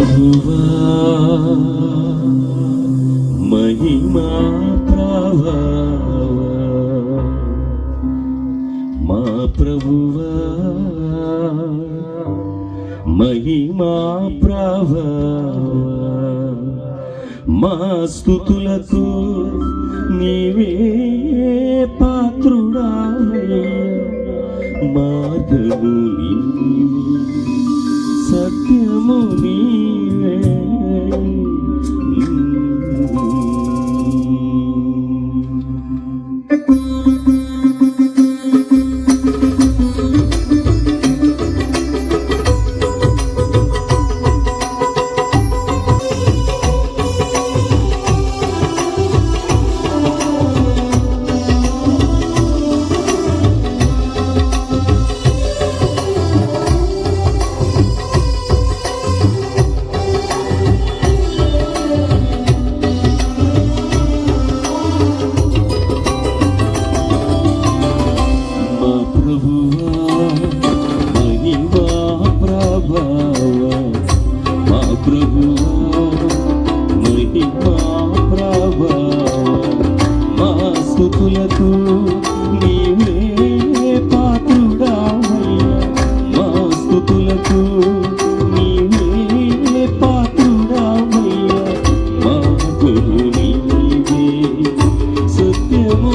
ప్రభువా మహిమా ప్రభావా మా ప్రభువా మహిమా ప్రభావా మా స్థుతులకు నీవే పాత్రుడా మార్గము మహిమా ప్రభావం మా స్థుతులకు నీవే పాత్రుడా మా స్థుతులకు నీవే పాత్రుడా మా గురు నీవే సత్యము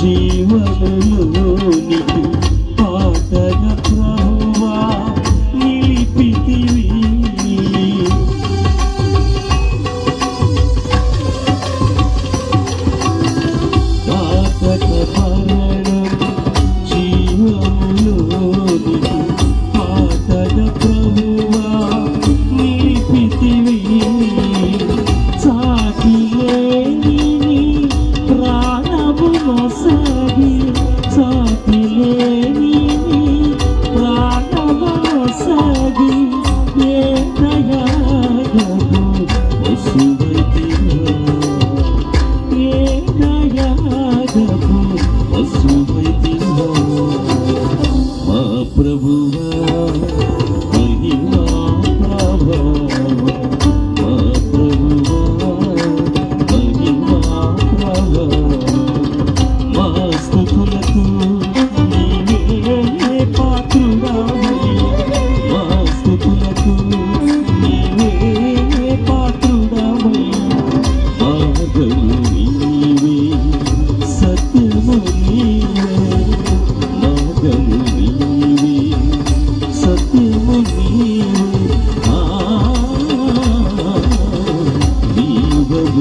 ಜೀವನೋ ನಿಜ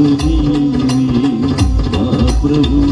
ప్రభువీవి మా ప్రభు